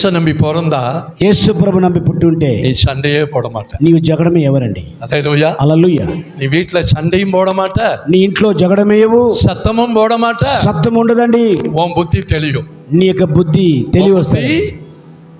ஏச நம்பி பிறந்தா యేసు ప్రభు నమ్మి పుట్టి ఉంటే நீ சண்டையே போட மாட்ட నీవు జగడమే ఎవరండి அலையலூயா అలలుయ్య நீ வீட்டுல சண்டையும் போட மாட்ட నీ ఇంట్లో జగడమేయవు சத்தமும் போட மாட்ட సత్యం ఉండదండి உன் புத்தி தெளியும் నీ యొక్క బుద్ధి తెలివి వస్తుంది புத்தி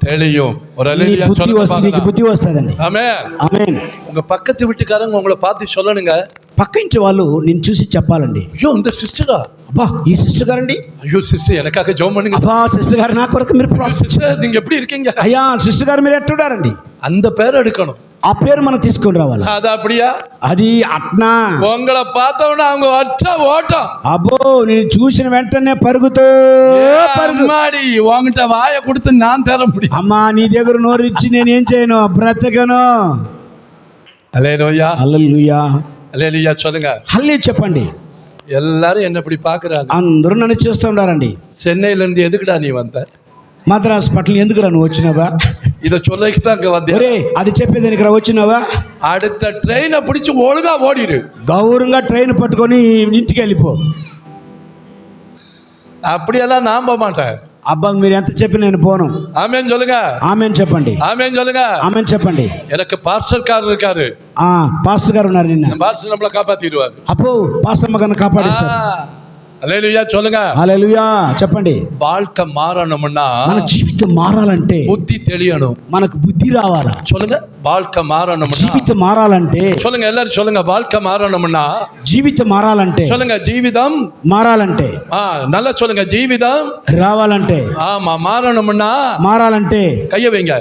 தெளியும் ஒரு నీ அலையிலியா బుద్ధి சொல்லுங்க వస్తుంది నీకు பார்க்கலாம். బుద్ధి వస్తుందండి ஆமே ఆమెన్ உங்க பக்கத்து வீட்டுக்காரங்க உங்களை பார்த்து சொல்லணுங்க పక్క ఇంటి వాళ్ళు నేను చూసి చెప్పాలండి ஐயோ இந்த சிஸ்டரா అబ్బా ఈ సిస్టర్ గారండి ஐயோ సిస్టర్ எனக்காக ஜோம் பண்ணுங்க అబ్బా సిస్టర్ గారు నా కొరకు మీరు ప్రా- சிஸ்டர் நீங்க எப்படி இருக்கீங்க అయ్యా సిస్టర్ గారు మీరు ఎట్టుడారండి அந்த பேர் எடுக்கணும் ఆ పేరు మనం తీసుకొని రావాలి அது அப்படியா అది అట్నా உங்களை பார்த்தவொடனே அவங்க அற்ற ஓட்டம் అబ్బో నేను చూసిన వెంటనే పరుగుతూ పరుగు அம்மாடி உன்கிட்ட வாயை கொடுத்து நான் தர முடியும் అమ్మా నీ దగ్గర నోరిచ్చి నేను ఏం చేయను బ్రతకను அலேலோயா హల్లెలూయా அலேலியா சொல்லுங்க హల్లే చెప్పండి எல்லாரும் என்ன இப்படி பாக்குறாங்க అందరూ నన్ను చూస్తూ ఉండారండి சென்னையில இருந்து எதுக்குடா நீ வந்த మద్రాస్ పట్ల ఎందుకురా నువ్వు వచ్చినావా இத சொல்லிக்கு தான் அங்க வந்தேன் ఒరే అది చెప్పేదానికి రా వచ్చినావా அடுத்த ட்ரெயினை பிடிச்சு ஒழுங்கா ஓடிடு గౌరవంగా ట్రైన్ పట్టుకొని ఇంటికి వెళ్ళిపో அப்படியெல்லாம் நான் போக மாட்டேன் అబ్బా మీరు ఎంత చెప్పి నేను పోను ஆமேன்னு சொல்லுங்க ఆమెన్ చెప్పండి ஆமேன்னு சொல்லுங்க ఆమెన్ చెప్పండి எனக்கு பார்சல்காரர் இருக்காரு ఆ పాస్టర్ గారు ఉన్నారు నిన్న பார்சல் நம்மளை காப்பாத்திடுவாரு అప్పో పాస్టర్ గారిని కాపాడిస్తారు அலேலுயா சொல்லுங்க హల్లెలూయా చెప్పండి வாழ்க்கை மாறணும்னா మన జీవితం మారాలంటే புத்தி தெளியணும் మనకు బుద్ధి రావాలా சொல்லுங்க வாழ்க்கை மாறணும்னா జీవితం మారాలంటే சொல்லுங்க எல்லாரும் சொல்லுங்க வாழ்க்கை மாறணும்னா జీవితం మారాలంటే சொல்லுங்க ஜீவிதம் మారాలంటే ஆ நல்லா சொல்லுங்க ஜீவிதம் రావాలంటే ஆமா மாறணும்னா మారాలంటే கைய வைங்க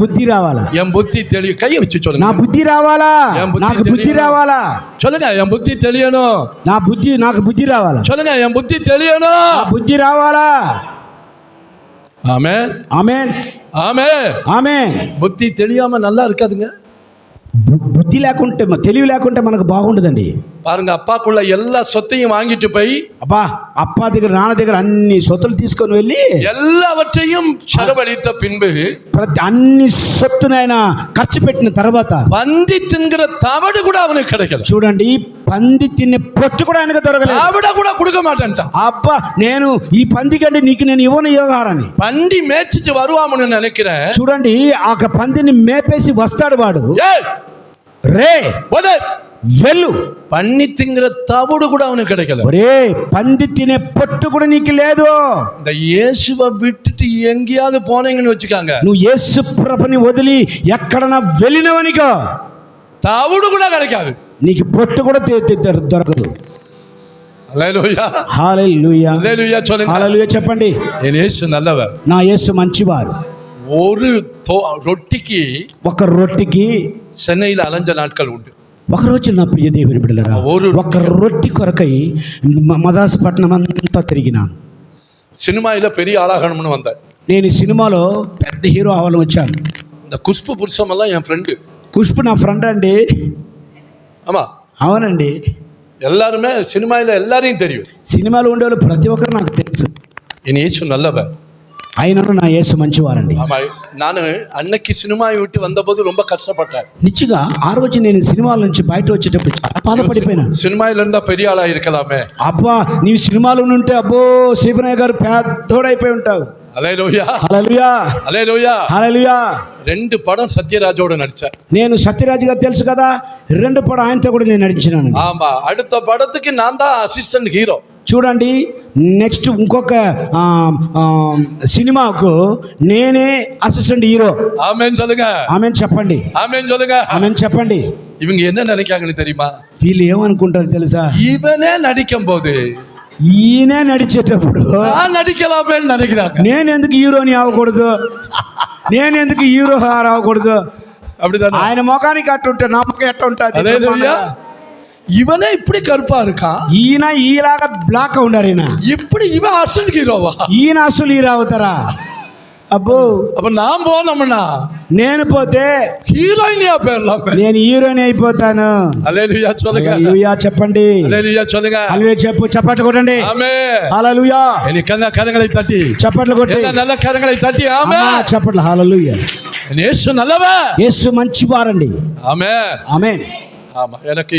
బుద్ధి రావాలా ఏం బుద్ధి తెలియ కయ్య వచ్చి చూడండి నా బుద్ధి రావాలా నాకు బుద్ధి రావాలా చూడగా ఏం బుద్ధి తెలియను నా బుద్ధి నాకు బుద్ధి రావాలా చూడగా ఏం బుద్ధి తెలియను బుద్ధి రావాలా ஆமேன் ஆமேன் ஆமே ஆமே புத்தி தெரியாம நல்லா இருக்காதுங்க బు- బుద్ధి లేకుంటే మ- తెలివి లేకుంటే మనకు బాగుండదండి பாருங்க அப்பாக்குள்ள எல்லா சொத்தையும் வாங்கிட்டு போய் అబ్బా అప్ప దగ్గర నాన్న దగ్గర అన్ని సొత్తులు తీసుకొని వెళ్ళి எல்லாவற்றையும் செலவழித்த பின்பு ప్రతి అన్ని సొత్తుని ఆయన ఖర్చు పెట్టిన తర్వాత பந்தி தின்கிற தவடு கூட அவனுக்கு கிடைக்கல చూడండి పంది తినే పొట్టు కూడా ఆయనకు దొరకలేదు தவிட கூட கொடுக்க மாட்டேன்ட்டான் అబ్బా నేను ఈ పంది కంటే నీకు నేను ఇవ్వను యోగారాన్ని பண்டி மேய்ச்சிட்டு வருவாமனு நினைக்கிறேன் చూడండి ఆ యొక్క పందిని మేపేసి వస్తాడు వాడు ஏய் రే போதே. వెళ్ళు பண்ணி திங்கிற தவிடு கூட அவனுக்கு கிடைக்கல ఒరే పంది తినే పొట్టు కూడా నీకు లేదు இந்த இயேசுவை விட்டுட்டு எங்கேயாவது போனீங்கன்னு வச்சுக்காங்க నువ్వు యేసు ప్రభని వదిలి ఎక్కడన్నా వెళ్ళినవనికో தவிடு கூட கிடைக்காது నీకు పొట్టు కూడా తె- తె- దొర- దొరకదు அல்லேலூயா హాలూయా அல்லேலூயா சொல்லுங்க హాలూయా చెప్పండి என் இயேசு நல்லவர் నా యేసు మంచివారు ஒரு தோ- ரொட்டிக்கு ఒక రొట్టికి சென்னையில் அலைஞ்ச நாட்கள் உண்டு ఒక రోజు నా ప్రియ దేవుని బిడ్డలరా ஒரு- ఒక రొట్టి కొరకై మ- మద్రాసు పట్టణం అంతా తిరిగినాను சினிமாவில் பெரிய ஆளாகணும்னு வந்தேன் నేను ఈ సినిమాలో పెద్ద హీరో అవ్వాలని వచ్చాను இந்த குஷ்பு புருஷமெல்லாம் என் ஃப்ரெண்டு పుష్పు నా ఫ్రెండ్ అండి ஆமா అవునండి எல்லாருமே சினிமாவில் எல்லாரையும் தெரியும் సినిమాలో ఉండేవాళ్ళు ప్రతి ఒక్కరు నాకు తెలుసు என் இயேசு நல்லவர் అయినను నా యేసు మంచివారండి ஆமா நான் அன்னைக்கு சினிமாவை விட்டு வந்தபோது ரொம்ப கஷ்டப்பட்டேன் నిచ్చిగా ఆ రోజు నేను సినిమాల నుంచి బయట వచ్చేటప్పుడు చాలా బాధపడిపోయినాను சினிமாவில் இருந்தா பெரிய ஆளா இருக்கலாமே అబ్బా నీవు సినిమాలో ఉంటే అబ్బో శివనయ్య గారు పెద్దోడైపోయి ఉంటావు அலே லோயா హలలుయా அலே லோயா హలలుయా ரெண்டு படம் சத்யராஜோட நடிச்சேன் నేను సత్యరాజు గారు తెలుసు కదా రెండు పడ ఆయనతో కూడా నేను నడిచినాను ஆமா அடுத்த படத்துக்கு நான் தான் அசிஸ்டன்ட் హీరో చూడండి నెక్స్ట్ ఇంకొక ఆ, ఆ, సినిమాకు నేనే అసిస్టెంట్ హీరో ஆமேன்னு சொல்லுங்க ఆమెను చెప్పండి ஆமேன்னு சொல்லுங்க ఆమెను చెప్పండి இவங்க என்ன நினைக்காங்கன்னு தெரியுமா వీళ్ళు ఏమనుకుంటారు తెలుసా இவனே நடிக்கும் போது ఈయనే నడిచేటప్పుడు நான் நடிக்கலாமேன்னு நினைக்கிறாங்க నేను ఎందుకు హీరోని అవ్వకూడదు నేను ఎందుకు హీరో అవ్వకూడదు அப்படிதானே ఆయన ముఖానికి అట్టు ఉంటే నా ముఖం ఎట్ట ఉంటుంది ಇವನೇ ಇಪ್ಪಡಿ ಕರುಪಾ ఈయన ఈలాగా ಈಲಾಗ ఉండారు ఈయన. ఇప్పుడు ಇವ ಅರ್ಸನ್ಗೆ ಇರೋವ ఈయన అసలు ఈ రావుతారా? అబ్బో. అబ్బ నా ಬೋನಮ್ಮಣ್ಣ నేను పోతే హీరోయిన్ ఆ నేను హీరోయిన్ అయిపోతాను. అలేలుయా చొలగా హల్లెలూయా చెప్పండి. అలేలుయా చొలగా హల్లెలూయా చెప్పు చప్పట్లు కొట్టండి. ఆమె. హల్లెలూయా. ఎనికన్నా తట్టి చప్పట్లు కొట్టి. నల్ల కరంగళై తట్టి ఆమె. చప్పట్లు చప్పట్లు. హల్లెలూయా. నేను యేసు నల్లవా. మంచి మంచివారండి. ఆమె. ఆమె ஆமா எனக்கு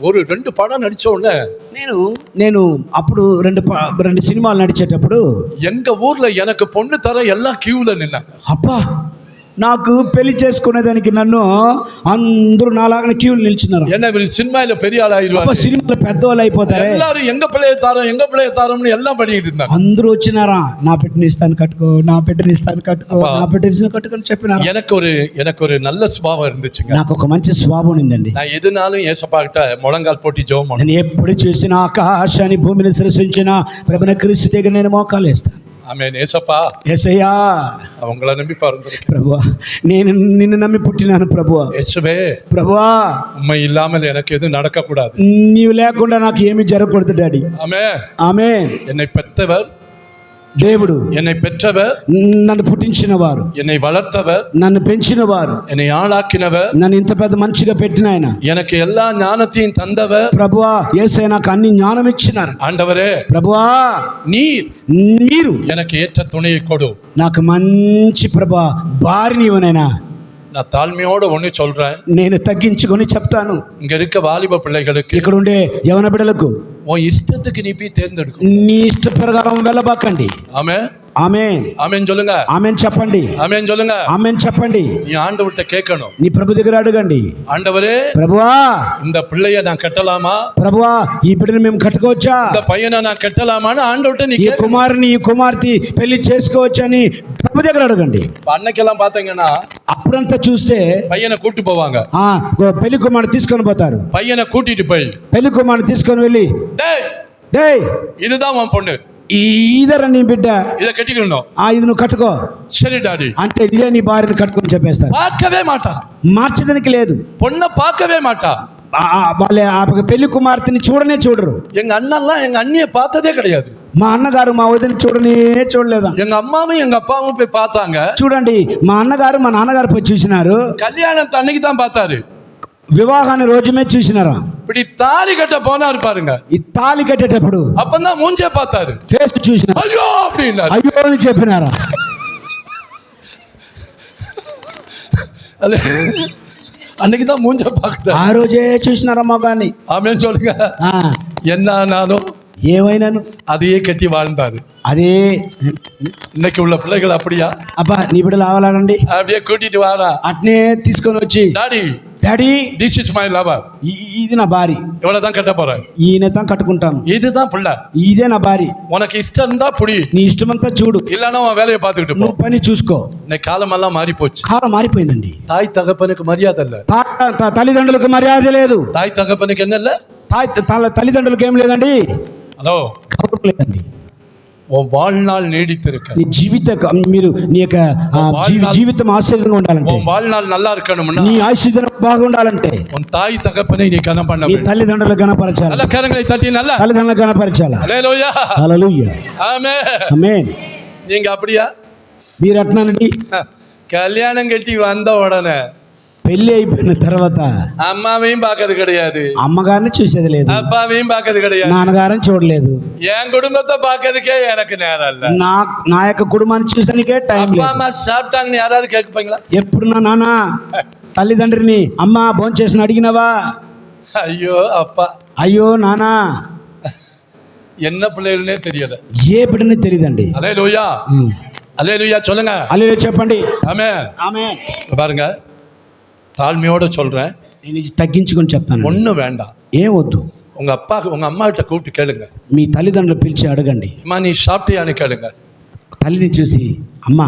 ஒரு ரெண்டு படம் நடிச்ச உடனே నేను నేను అప్పుడు రెండు ప- రెండు సినిమాలు నడిచేటప్పుడు எங்க ஊர்ல எனக்கு பொண்ணு தர எல்லாம் கியூல நின்னாங்க అబ్బా నాకు పెళ్లి చేసుకునేదానికి నన్ను అందరూ నాలాగానే క్యూలు నిల్చున్నారు என்ன இவரு சினிமாயில பெரிய అబ్బా ஆளாயிருவாரு సినిమాలో పెద్దవాళ్ళు అయిపోతారే எல்லாரும் எங்க பிள்ளைய தாரோம் எங்க பிள்ளைய தாரோம்னு எல்லாம் பண்ணிட்டு இருந்தாங்க అందరూ వచ్చినారా నా పెట్టిన ఇస్తాను కట్టుకో నా పెట్టిన ఇస్తాను కట్టుకో అబ్బా. నా పెట్టిన ఇస్తాను కట్టుకొని చెప్పినారా எனக்கு ஒரு எனக்கு ஒரு நல்ல சுபாவம் இருந்துச்சுங்க నాకు ఒక మంచి స్వాభం ఉందండి நான் எதுனாலும் ஏசப்பா கிட்ட முழங்கால் போட்டி ஜெபம் பண்ணுவேன் నేను ఎప్పుడు చూసిన ఆకాశాన్ని భూమిని సృష్టించిన ప్రభున క్రీస్తు దగ్గర నేను మోకాలు వేస్తాను ஆமென் ஏசப்பா ఏసయ్యా அவங்கள நம்பி பிறந்திருக்கேன் ప్రభువా నేను నిన్ను నమ్మి పుట్టినాను ప్రభువా இயேசுவே ప్రభువా உண்மை இல்லாமல் எனக்கு எதுவும் நடக்கக்கூடாது నీవు లేకుండా నాకు ఏమీ జరగకూడదు డాడీ ஆமே ఆమె என்னை பெற்றவர் దేవుడు என்னை பெற்றவர் నన్ను పుట్టించిన వారు என்னை வளர்த்தவர் నన్ను పెంచిన వారు என்னை ஆளாக்கினவர் నన్ను ఇంత పెద్ద మనిషిగా పెట్టిన ఆయన எனக்கு எல்லா ஞானத்தையும் தந்தவர் ప్రభువా ఏసై నాకు అన్ని జ్ఞానం ఇచ్చినారు ஆண்டவரே ప్రభువా நீர் మీరు எனக்கு ஏற்ற துணையை கொடு నాకు మంచి ప్రభా భార్యని నా తాల్మియోడ ఉండి చొల్రా. నేను తగ్గించుకొని చెప్తాను. ఇంకెక్క వాలిబ పిల్లలకి ఇక్కడ ఉండే యవన బిడ్డలకు ఓ ఇష్టతకి నిపి తేందడు నీ ఇష్ట ప్రకారం వెళ్ళబాకండి. ఆమె? ஆமென் ஆமென் சொல்லுங்க ஆமென் చెప్పండి. ஆமென் சொல்லுங்க ஆமென் చెప్పండి. நீ ஆண்டவர்ட்ட கேட்கணும் நீ దగ్గర అడగండి. ஆண்டவரே ప్రభువా இந்த பிள்ளைய நான் கட்டலாமா பிரபுவா ఈ బిడ్డను మేము కట్టుకోవచ్చా? இந்த పైన நான் కట్టలామాని ஆண்டவர்ட்ட நீ ఈ కుమారుని ఈ కుమార్తె పెళ్ళి చేసుకోవచ్చని ప్రభు దగ్గర అడగండి. అన్నకెల్లా పాతంగనా అప్పుడంతా చూస్తే పైన కూట్టి పోవాంగ. పెళ్ళి కుమారుని తీసుకొని పోతారు. పైన కూటి పెళ్ళి కుమారుని తీసుకొని వెళ్ళి డేయ్! డేయ్! ఇదిదా మా పొండు. ఈదర నీ బిడ్డ. ఇదే కట్టుకున్నావు ఆ ఇది కట్టుకో. సరే డాడీ. అంతే ఇదే నీ భార్యను కట్టుకుని చెప్పేస్తారు. పాకవే మాట. మార్చడానికి లేదు. పొన్న పాకవే మాట. వాళ్ళ పెళ్ళి కుమార్తెని చూడనే చూడరు. ఎంగ అన్నల్లా ఎంగ అన్నీ పాతదే కిడயாது మా అన్నగారు మా వదిన చూడనే చూడలేదు? ఎంగ అమ్మాவும் ఎంగ అப்பாவும் போய் பார்த்தாங்க చూడండి మా అన్నగారు మా నాన్నగారు పోయి చూసినారు. కళ్యాణం తన్నికి தான் పాతారు. వివాహాన్ని రోజుమే చూసినారా? இப்படி தாலி கட்ட போனாரு பாருங்க ఈ తాళి కట్టేటప్పుడు அப்பதான் மூஞ்சே பார்த்தாரு ఫేస్ చూసినారు ஐயோ அப்படின்னாரு అయ్యో అని చెప్పినారా அது அன்னைக்கு தான் மூஞ்ச பார்க்கல ఆ రోజే చూసినారా మగాన్ని ஆமேன்னு சொல்லுங்க ఆ, என்ன ஆனாலும் ఏమైనాను அதையே கட்டி வாழ்ந்தாரு అదే இன்னைக்கு உள்ள பிள்ளைகள் அப்படியா అబ్బా నీ బిడ్డలు ఆవాలండి அப்படியே கூட்டிட்டு வாரா అట్నే తీసుకొని వచ్చి daddy this is my lover ఇది నా భార్య. எவ்வளவு కట్టపోరా கட்ட போறேன் ఈయన தான் கட்டுకుంటాను இதுதான் పుల్ల? ఇదే నా భార్య. మనకి ఇష్టం దా పుడి నీ ఇష్టమంతా చూడు. ఇలానో உன் வேலைய పాతుకుంటే పో. నువ్వు పని చూసుకో. నీ కాలం అలా మారిపోవచ్చు. కాలం మారిపోయిందండి. తాయి తగపనికి మర్యాద இல்ல తల్లిదండ్రులకు మర్యాద లేదు. తాయి తగపనికి ఎన్నెల్ల? తాయి తల్లిదండ్రులకు ఏం లేదండి. హలో. లేదండి. உன் வாழ்நாள் நீடித்திருக்க నీ జీవిత మీరు నీ యొక్క ఆ, జీ- జీవితం ఆశ్చర్యంగా ఉండాలంటే உன் வாழ்நாள் நல்லா இருக்கணும்னா నీ ఆశీర్వాదం బాగుండాలంటే உன் தாய் தகப்பனை நீ கனம் பண்ண నీ வேண்டும் తల్లిదండ్రులు గణపరచాలి நல்ல கரங்களை தட்டி நல்லா తల్లిదండ్రులు గణపరచాలి அலேலூயா హల్లెలూయా ஆமே ఆమేన్ நீங்க அப்படியா మీరు అట్నానండి கல்யாணம் கட்டி வந்த உடனே పెళ్లి అయిపోయిన తర్వాత அம்மாவையும் பார்க்கறது கிடையாது అమ్మగారిని చూసేది లేదు அப்பாவையும் பார்க்கறது கிடையாது నాన్నగారిని చూడలేదు என் குடும்பத்தை பார்க்கறதுக்கே எனக்கு நேரம் இல்ல నా నా యొక్క కుటుంబాన్ని చూసానికే టైం அப்பா లేదు அம்மா சாப்பிட்டாங்கன்னு யாராவது கேட்பீங்களா ఎప్పుడు నా నాన్న తల్లిదండ్రిని అమ్మ భోంచేసిన అడిగినవా ஐயோ அப்பா అయ్యో నానా என்ன பிள்ளைகள்னே தெரியல ఏ బిడ్డని తెలియదండి அலே லூயா அலே லூயா சொல்லுங்க అల్లే చెప్పండి ஆமே ఆమె பாருங்க తాళ్మయోడ ఇది తగ్గించుకొని చెప్తాను. ఒన్ను వేండా వద్దు? ఉంగ అప్ప ఉంగ అమ్మ కూర్చు కేళుంగ మీ తల్లిదండ్రులు పిలిచి అడగండి. అమ్మా నీ షాఫ్టీ అని కేళుంగ తల్లిని చూసి అమ్మ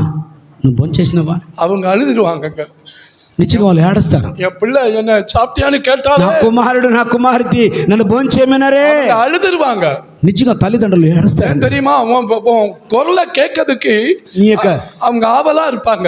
నువ్వు బొంచేసినవా అవుంగ అలుదురు నిచ్చి వాళ్ళు ఏడస్తారు. ఏమన్నా షాఫ్టీ అని కేట్టా కుమారుడు నా కుమార్తి నన్ను బొంచేమన్నారే అలుదురు వాంగ నిజంగా తల్లిదండ్రులు ఏడుస్తారు. தெரியுமா அவன் குரலை கேட்கறதுக்கு நீ அவங்க ஆவலா இருப்பாங்க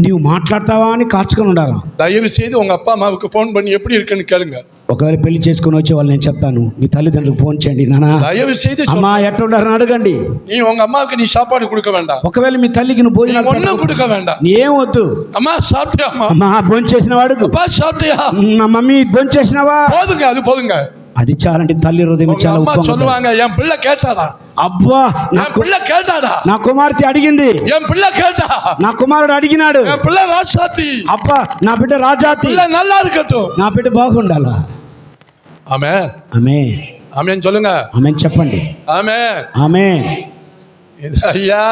நீ மாట్లాడతావాని కాచుకొని ఉండారు దయవు చేసి ఉంగ అప్ప అమ్మకు ఫోన్ పని ఎప్పుడు ఇరుకని కేளுங்க ఒకవేళ పెళ్ళి చేసుకొని వచ్చే వాళ్ళు నేను చెప్తాను మీ తల్లిదండ్రులకు ఫోన్ చేయండి నానా. దయవు చేసి అమ్మా ఎట్టుండారని అడగండి. నీ ఉంగ అమ్మకి నీ సాపాడు కొడుక వేండా. ఒకవేళ మీ తల్లికి నువ్వు భోజనం ఒన్న కొడుక వేండా. ఏం వద్దు. అమ్మా సాప్టే అమ్మా. భోజనం చేసిన వాడు అప్పా సాప్టే మా మమ్మీ భోజనం చేసినవా? పోదుగా అది పోదుగా. అది చాలండి తల్లి హృదయం உங்க చాలా அம்மா ఉప్పొంగుతుంది. சொல்லுவாங்க என் பிள்ளை கேட்டாடா అబ్బా నా என் కు- பிள்ளை கேட்டாடா నా కుమార్తె అడిగింది என் பிள்ளை கேட்டா నా కుమారుడు అడిగినాడు என் பிள்ளை ராசாத்தி అబ్బా నా బిడ్డ రాజాతి பிள்ளை நல்லா இருக்கட்டும் నా బిడ్డ బాగుండాలా ஆமே ఆమె ஆமென் சொல்லுங்க ఆమె చెప్పండి ஆமென் ఆమె இது ஐயா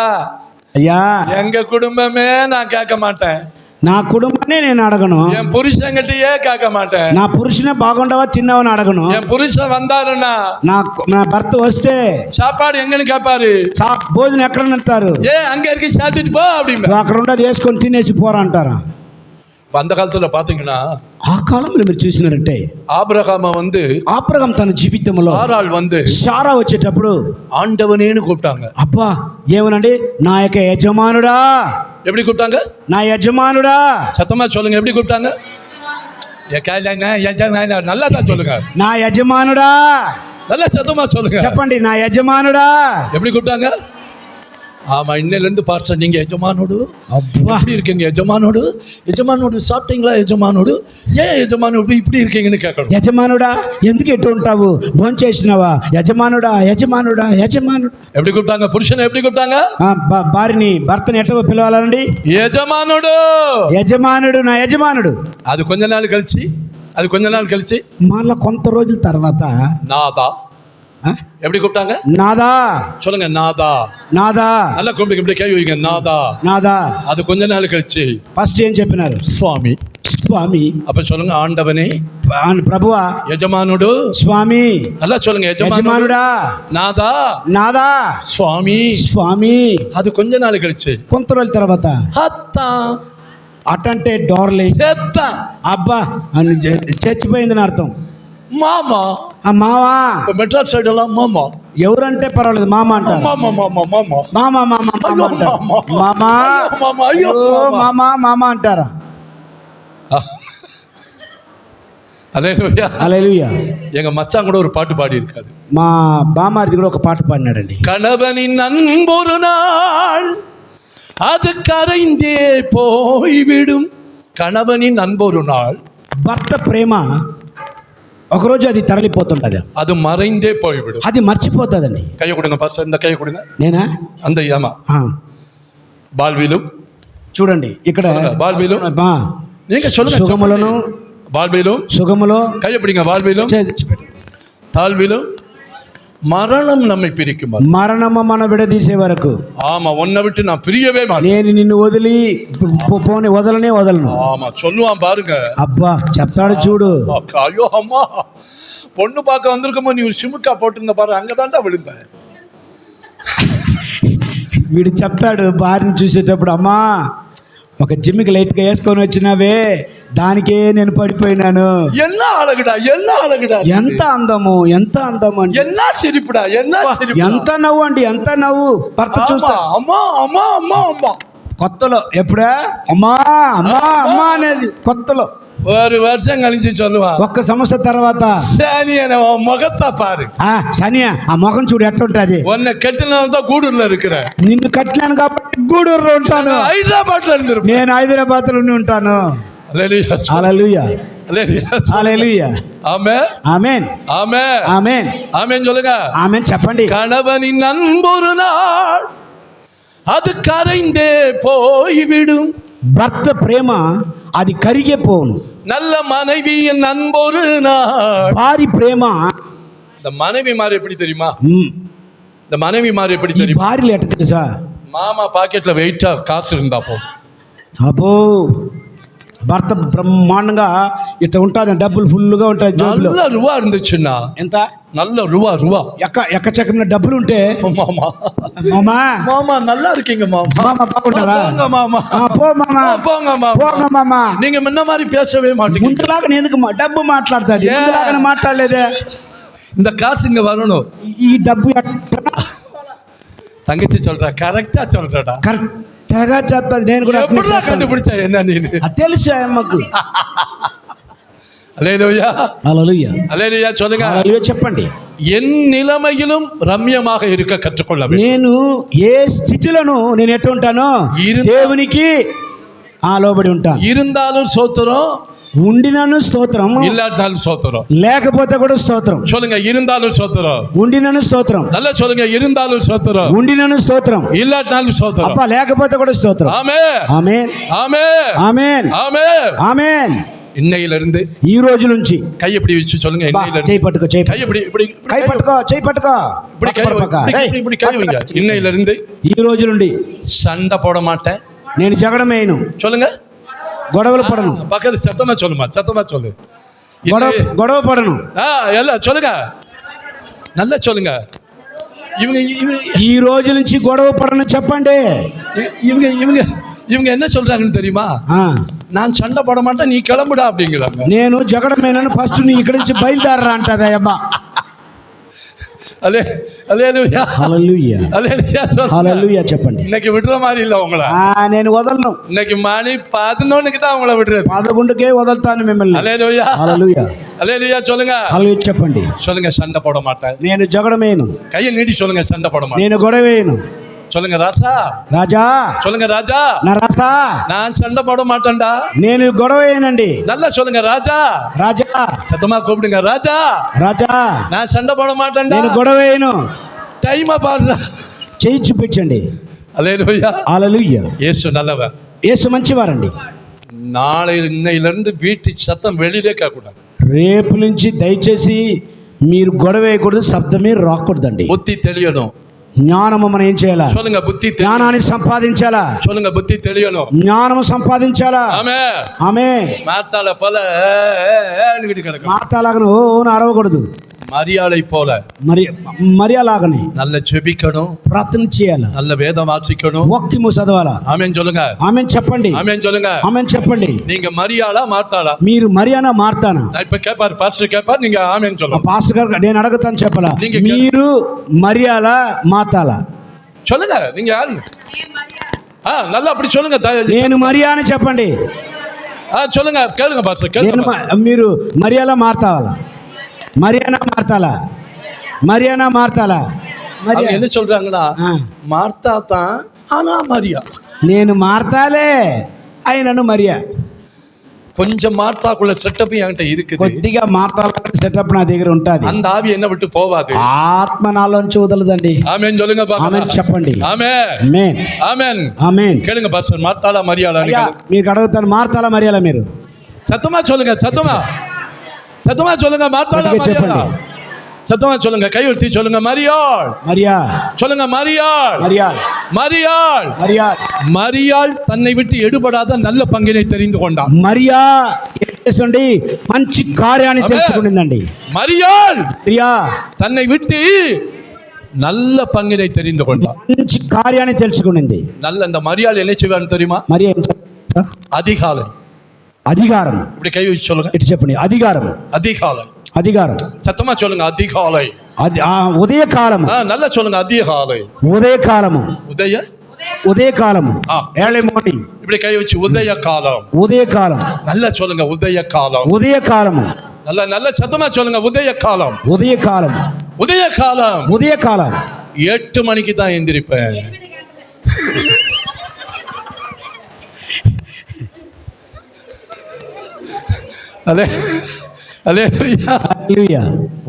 అయ్యా எங்க குடும்பமே நான் கேட்க மாட்டேன் నా కుటుంబాన్ని నేను అడగను என் புருஷங்கிட்டயே கேட்க మాటேன் నా పురుషుని బాగుండవా తిన్నావని అడగను என் புருஷன் வந்தாருன்னா నా నా భర్త వస్తే சாப்பாடு எங்கன்னு கேட்பாரு "సా, భోజనం ఎక్కడ నెడతారు ஏ அங்க இருக்கு சாப்பிட்டுட்டு போ அப்படிம்பா "నువ్వు అక్కడ ఉండదు వేసుకొని తినేసి పోరా అంటారా இப்ப அந்த காலத்துல பாத்தீங்கன்னா ఆ కాలంలో మీరు చూసినారంటే ஆபிரகாம வந்து ఆప్రగం తన జీవితంలో ஆறாள் வந்து షారా వచ్చేటప్పుడు ఆండవనేను கூப்பிட்டாங்க అబ్బా ఏమనండి నా యొక్క యజమానుడా எப்படி கூப்பிட்டாங்க? நான் எஜமானுடா. சத்தமா சொல்லுங்க எப்படி கூப்பிட்டாங்க? நல்லா தான் சொல்லுங்க. நான் எஜமானுடா. நல்லா சத்தமா சொல்லுங்க. செப்பண்டி நான் எஜமானுடா. எப்படி கூப்பிட்டாங்க? ஆமா இன்னையில இருந்து பார்த்தா நீங்க எஜமானோடு అబ్బా எப்படி இருக்கீங்க எஜமானோடு எஜமானோடு சாப்பிட்டீங்களா எஜமானோடு ஏன் எஜமானோடு இப்படி இருக்கீங்கன்னு கேட்கணும் యజమానుడా ఎందుకు ఎటు ఉంటావు భోంచేసినావా యజమానుడా యజమానుడా యజమానుడు எப்படி கூப்பிட்டாங்க புருஷனை எப்படி கூப்பிட்டாங்க ఆ, భ- భార్యని భర్తని ఎట్ట పిలవాలండి எஜமானோடு యజమానుడు నా యజమానుడు அது கொஞ்ச நாள் கழிச்சு அது கொஞ்ச நாள் கழிச்சு మళ్ళా కొంత రోజుల తర్వాత நாதா ఆ, எப்படி கூப்பிட்டாங்க నాదా சொல்லுங்க நாதா నాదా நல்லா கூப்பிட்டு இப்படி கை வைங்க நாதா నాదా அது கொஞ்ச நாள் கழிச்சு ఫస్ట్ ఏం చెప్పినారు சுவாமி స్వామి அப்ப சொல்லுங்க ஆண்டவனே ఆ, ప్రభువా యజమానుడు స్వామి நல்லா சொல்லுங்க యజమానుడు యజమానుడా నాదా నాదా స్వామి స్వామి அது கொஞ்ச நாள் கழிச்சு కొంత రోజుల తర్వాత అత్తా అటంటే డోర్లే செத்த అబ్బా అని చ- చచ్చిపోయిందని అర్థం மாமா ఆ మావా இப்ப மெட்ராஸ் சைடு எல்லாம் மாமா ఎవరంటే పర్వాలేదు మామ అంటారు மாமா மாமா மாமா మామ మామ మామ ஐயோ, అంటారు மாமா. మామా ஐயோ, மாமா ஐயோ ఓ மாமா. మామ మామ అంటారా அல்லேலூயா అలెలుయ్య எங்க மச்சான் கூட ஒரு பாட்டு பாடி இருக்காரு మా బామారిది కూడా ఒక పాట పాడినాడండి கணவனின் அன்பொரு நாள் அது கரைந்தே போய்விடும் கணவனின் அன்பொரு நாள் భర్త ప్రేమ ఒకరోజు అది తరలిపోతుంటది அது மறைந்தே போய்விடும் అది మర్చిపోతుందండి கையை கொடுங்க பாஸ்டர் இந்த கையை கொடுங்க నేనా அந்த ஏமா ఆ, பால்விலும் చూడండి ఇక్కడ சொல்லுங்க, வாழ்விலும் ఆ, நீங்க சொல்லுங்க సుగములను வாழ்விலும் సుగములో கையை பிடிங்க வாழ்விலும் చే- தாழ்விலும் மரணம் நம்மை பிரிக்கும் మరణము మన విడదీసే వరకు ஆமா உன்னை விட்டு நான் பிரியவே மாட்டேன் నేను నిన్ను వదిలి పో- పోని వదలనే వదలను ஆமா சொல்லுவான் பாருங்க అబ్బా చెప్తాడు చూడు அக்கா, ஐயோ அம்மா பொண்ணு பார்க்க வந்திருக்கும்போது நீ ஒரு சிமுக்கா போட்டிருந்த பாரு அங்கதான்டா விழுந்தேன் వీడు చెప్తాడు భార్యను చూసేటప్పుడు అమ్మా ఒక జిమ్కి లైట్గా వేసుకొని వచ్చినావే దానికే నేను పడిపోయినాను. ఎంత ఎంత అందము ఎంత అందము అండి ఎంత సిరిపుడా ఎంత నవ్వు అండి ఎంత నవ్వు. భర్త చూస్తా కొత్తలో ఎప్పుడా? అమ్మా అమ్మా అమ్మా. అనేది కొత్తలో. ஒரு வருஷம் கழிச்சு சொல்லுவான் ఒక్క సంవత్సరం తర్వాత சரி உன் முகத்தை பாரு ఆ సనియా ఆ మొఖం చూడు ఎట్ట ఉంటుంది உன்னை கெட்டினால தான் கூடூர்ல இருக்கிற నిన్ను కట్టినాను కాబట్టి గూడూరులో ఉంటాను ஹைதராபாத்ல இருந்திருப்பேன் నేను హైదరాబాద్ లో ఉంటాను அல்லேலூயா అలలుయ அல்லேலூயா అలలుయ ஆமே ఆమెన్ ஆமே ఆమెన్ ஆமேன்னு சொல்லுங்க ఆమెన్ చెప్పండి கணவனின் அன்பொரு நாள் அது கரைந்தே போய்விடும் భర్త ప్రేమ అది కరిగే పోను நல்ல மனைவி என் அன்பொரு நாள். பாரி பிரேமா. இந்த மனைவி மாதிரி எப்படி தெரியுமா? இந்த மனைவி மாதிரி எப்படி தெரியும்? பாரியில் எடுத்துட்டு சார் மாமா பாக்கெட்ல வெயிட்டா காசு இருந்தா போதும் அப்போ భర్త బ్రహ్మాండంగా ఇట్ట ఉంటుంది డబ్బులు ఫుల్గా ఉంటాయి జోబులో நல்ல ரூபா இருந்துச்சுன்னா ఎంత நல்ல ரூபா ரூபா ఎక్క ఎక్కచక్కన డబ్బులు ఉంటే மாமா మామా மாமா நல்லா இருக்கீங்க மாமா మామ బాగుంటారా போங்க மாமா ఆ, పో మామ ஆ, போங்க மாமா పోగా మామ நீங்க முன்ன மாதிரி பேசவே மாட்டீங்க ముందులాగా నేను ఎందుకు మా- డబ్బు మాట్లాడుతుంది ఏ? ముందులాగానే మాట్లాడలేదే இந்த காசு இங்க வரணும் ఈ- ఈ డబ్బు ఎట్ట தங்கச்சி சொல்றா கரெக்டா சொல்றடா కరెక్ట్గా చెప్తుంది నేను కూడా అట్లే எப்படிதான் చేస్తాను. கண்டுபிடிச்ச என்ன நீனு అది తెలుసు అమ్మకు அலேலுயா అలలుయ్య அலேலுயா சொல்லுங்க అలలుయ్య చెప్పండి என் நிலைமையிலும் ரம்யமாக இருக்க கற்றுக்கொள்ள வேண்டும் నేను ఏ స్థితిలోనూ నేను ఎట్టు ఉంటానో ఇరు- దేవునికి ఆ లోబడి ఉంటాను இருந்தாலும் சோத்திரம் ఉండినను స్తోత్రం இல்லாட்டாலும் சோத்திரம் లేకపోతే కూడా స్తోత్రం சொல்லுங்க இருந்தாலும் சோத்திரம் ఉండినను స్తోత్రం நல்லா சொல்லுங்க இருந்தாலும் சோத்திரம் ఉండినను స్తోత్రం இல்லாட்டாலும் சோத்திரம் అప్ప లేకపోతే కూడా స్తోత్రం ஆமே ఆమెన్ ஆமே ఆమెన్ ஆமே ఆమెన్ இன்னையில இருந்து ఈ రోజు నుంచి கை எப்படி வச்சு சொல்லுங்க బా, இன்னையில చేయి இருந்து పట్టుకో చేయి கை எப்படி இப்படி இப்படி కై கை- పట్టుకో చేయి పట్టుకో இப்படி கை పక్క, పక్క. இப்படி- రేయ్, இப்படி- இப்படி கை வைங்க పట్టుకో. இன்னையில இருந்து ఈ రోజు నుండి சண்டை போட மாட்டேன் నేను జగడమేయను சொல்லுங்க గొడవలు పడను பக்கத்து சத்தமா சொல்லுமா சத்தமா சொல்லு గొడవ இன்னை- గొడవ పడను ஆ எல்லாம் சொல்லுங்க நல்லா சொல்லுங்க இவங்க இவங்க ఈ రోజు నుంచి గొడవ పడను చెప్పండి இவங்க இவங்க இவங்க என்ன சொல்றாங்கன்னு தெரியுமா ఆ, நான் சண்டை போட மாட்டேன் நீ கிளம்புடா அப்படிங்கிறாங்க నేను జగడమేనని ఫస్ట్ నీ ఇక్కడి నుంచి బయలుదేరరా అంటది చెప్పండి இன்னைக்கு விடுற மாதிரி இல்ல உங்களை ఆ, నేను వదలను இன்னைக்கு மணி பதினொன்னுக்கு தான் உங்களை விடுறது పదకొండుకే వదలుతాను మిమ్మల్ని அலேலுயா హల్లెలూయా அலேலுயா சொல்லுங்க హల్లెలూయా చెప్పండి சொல்லுங்க சண்டை போட மாட்டேன் నేను జగడమేయను கையை நீட்டி சொல்லுங்க சண்டை போட மாட்டேன் నేను గొడవేయను சொல்லுங்க ராசா రాజా சொல்லுங்க ராஜா నా రాసా நான் சண்டை போட மாட்டேன்டா నేను గొడవేయనండి நல்லா சொல்லுங்க ராஜா రాజా சத்தமா கூப்பிடுங்க ராஜா రాజా நான் சண்டை போட மாட்டேன்டா నేను గొడవేయను டைமா பாடுறா చేయి చూపించండి அலேலுயா హల్లెలూయా இயேசு நல்லவன் యేసు మంచివారండి நாளை இன்னையிலிருந்து வீட்டு சத்தம் வெளியிலே கேட்கக்கூடாது రేపు నుంచి దయచేసి మీరు గొడవ వేయకూడదు శబ్దమే రాకూడదండి புத்தி தெளியணும் జ్ఞానము మనం ఏం చేయాలా சொல்லுங்க புத்தி தெளி- జ్ఞానాన్ని సంపాదించాలా சொல்லுங்க புத்தி தெளியணும் జ్ఞానము సంపాదించాలా ஆமே ఆమె மாத்தாள போல ஏன்னு கிடக்கும் మాతలాగను ఓ అని అరవకూడదు மரியாதை போல మరి మరి అలాగని நல்ல ஜெபிக்கணும் ప్రార్థన చేయాలా நல்ல வேதம் வாசிக்கணும் వాక్యము చదవాలా ஆமேன் சொல்லுங்க ఆమె చెప్పండి ஆமேன் சொல்லுங்க ఆమె చెప్పండి நீங்க மரியாளா மாத்தாளா మీరు మరియానా మారుతానా நான் இப்ப கேப்பாரு பாஸ்டர் கேப்பார் நீங்க ஆமேன் ఆ சொல்லணும் పాస్టర్ గారు నేను అడగతాను చెప్పాలా నీకు- మీరు మరియాలా మాతాలా சொல்லுங்க நீங்க யாரு ஆ நல்லா அப்படி சொல்லுங்க த- నేను మరియా అని చెప్పండి ஆ சொல்லுங்க கேளுங்க பாஸ்டர் నేను கேளுங்க మ- మీరు మరియాలా మారుతావాలా మరియానా మారుతాలా మరియానా మారుతాలా அவங்க మరియా என்ன சொல்றாங்கன்னா ఆ, மார்த்தா தான் ஆனா மரியா నేను మారతాలే ఆయనను మరియా கொஞ்சம் மார்த்தாக்குள்ள செட்டப் என்கிட்ட இருக்குது కొద్దిగా మార్తాల సెటప్ నా దగ్గర ఉంటుంది அந்த ஆவி என்ன விட்டு போவாது ఆత్మ నాలోంచి వదలదండి ஆமேன் சொல்லுங்க ఆమె பாக்கலாம் చెప్పండి ஆமே ఆమెన్ ஆமேன் ఆమెన్ கேளுங்க பாஸ்டர் மார்த்தாளா மரியாளா అయ్యా మీకు అడుగుతాను మారుతాలా మరియాలా మీరు சத்தமா சொல்லுங்க சத்தமா சத்தமா சொல்லுங்க மார்த்தாளா గట్టిగా மரியாளா చెప్పండి. சத்தமா சொல்லுங்க கையெழுத்தி சொல்லுங்க மரியாள் మరియా சொல்லுங்க மரியாள் మరియాల్ மரியாள் మరియాల్ மரியாள் தன்னை விட்டு எடுபடாத நல்ல பங்கினை தெரிந்து கொண்டார் మరియా ఏం చేసండి మంచి కార్యాన్ని ఆమెన్. తెలుసుకునిందండి மரியாள் మరియా தன்னை விட்டு நல்ல பங்கினை தெரிந்து கொண்டார் మంచి కార్యాన్ని తెలుసుకునింది நல்ல இந்த மரியாள் என்ன செய்வான்னு தெரியுமா మరి ఏం చేస్తా? அதிகாலை அதிகாரம். இப்படி கை வச்சு சொல்லுங்க. இட்ஸ் பண்ணி அதிகாரம். அதிகாலை அதிகாரம். சத்தமா சொல்லுங்க அதிகாலை. உதய காலம் நல்லா சொல்லுங்க அதிகாலை. உதய காலமும் உதய? உதய காலம் ஏழை மார்னிங் இப்படி கை வச்சு உதய காலம் உதய காலம் நல்லா சொல்லுங்க உதய காலம் உதய காலம் நல்ல நல்ல சத்தமா சொல்லுங்க உதய காலம் உதய காலம் உதய காலம் உதய காலம் எட்டு மணிக்கு தான் எந்திரிப்பேன். அதே அதே హల్లెలూయా.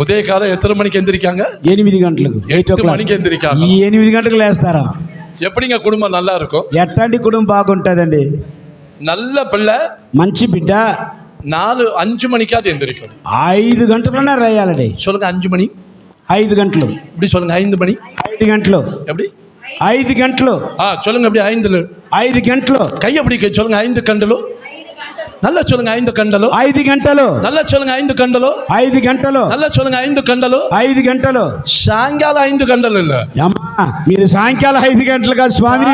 உதய காலம் எத்தனை மணிக்கு எந்திரிக்காங்க ఎనిమిది గంటలకు ఎయిట్ ఓ எட்டு மணிக்கு எந்திரிக்காங்க ఈ ఎనిమిది గంటలకు లేస్తారా எப்படிங்க குடும்பம் நல்லா இருக்கும் ఎట్లాంటి కుటుంబం బాగుంటుందండి நல்ல பிள்ளை మంచి బిడ్డ நாலு அஞ்சு மணிக்காவது எந்திரிக்கும் ఐదు గంటలనే రాయాలండి சொல்லுங்க அஞ்சு மணி ఐదు గంటలు இப்படி சொல்லுங்க ஐந்து மணி ఐదు గంటలు எப்படி ఐదు గంటలు ஆ சொல்லுங்க எப்படி ஐந்துல ఐదు గంటలు கை எப்படி கை- சொல்லுங்க ஐந்து கண்டலோ నల్ల చొలుంగ ఐదు గంటలు. ఐదు గంటలు. నల్ల చొలుంగ ఐదు గంటలు. ఐదు గంటలు. నల్ల చొలుంగ ఐదు గంటలు. ఐదు గంటలు. సాయంకాలం ఐదు గంటలు మీరు సాయంకాలం ఐదు గంటలు కాదు స్వామి.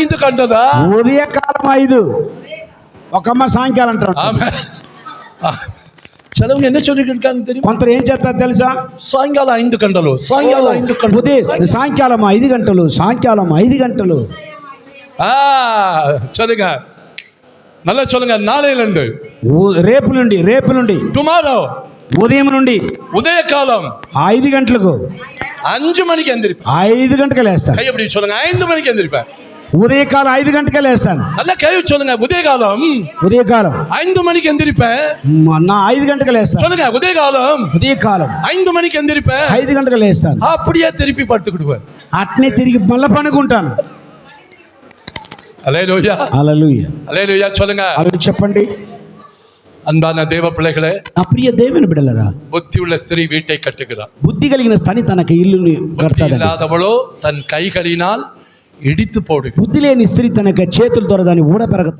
ఐదు గంటలు? ఉదయకాలం ఐదు. ఒకమ్మ సాయంకాలం అంటారు. చదువు ఎన్ని చదువుకుంటాను కొంత ఏం చేస్తారు తెలుసా? సాయంకాలం ఐదు గంటలు. సాయంకాలం ఐదు గంటలు. ఉదయం సాయంకాలం. ఐదు గంటలు సాయంకాలం ఐదు గంటలు. చదువుగా நல்லா சொல்லுங்க நாளையில இருந்து ఊ- రేపు నుండి రేపు నుండి டுமாரோ ఉదయం నుండి உதய காலம் ఐదు గంటలకు அஞ்சு மணிக்கு எந்திரிப்பேன் ఐదు గంటలకు లేస్తాను கை எப்படி சொல்லுங்க ஐந்து மணிக்கு எந்திரிப்பேன் ఉదయకాలం ఐదు గంటకే లేస్తాను நல்லா கை வச்சு சொல்லுங்க உதய காலம் ఉదయకాలం ஐந்து மணிக்கு எந்திரிப்பேன் మ- నా ఐదు గంటకు లేస్తాను சொல்லுங்க உதய காலம் ఉదయకాలం ஐந்து மணிக்கு எந்திரிப்பேன் ఐదు గంటకు లేస్తాను அப்படியே திருப்பி படுத்துக்கிடுவேன் అట్నే తిరిగి మళ్ళీ పనుకుంటాను அலே லோயா అలలుయ அலே லோயா சொல்லுங்க అలా చెప్పండి அன்பான தேவ பிள்ளைகளே నా ప్రియ దేవుని బిడ్డలరా புத்தி உள்ள ஸ்திரீ வீட்டை கட்டுகிறார் బుద్ధి కలిగిన స్థని తనకి ఇల్లుని புத்தி కడతాడు இல்லாதவளோ தன் கைகளினால் இடித்து போடுகிறார் బుద్ధి లేని స్త్రీ తన యొక్క చేతుల ద్వారా దాన్ని ఊడపెరగ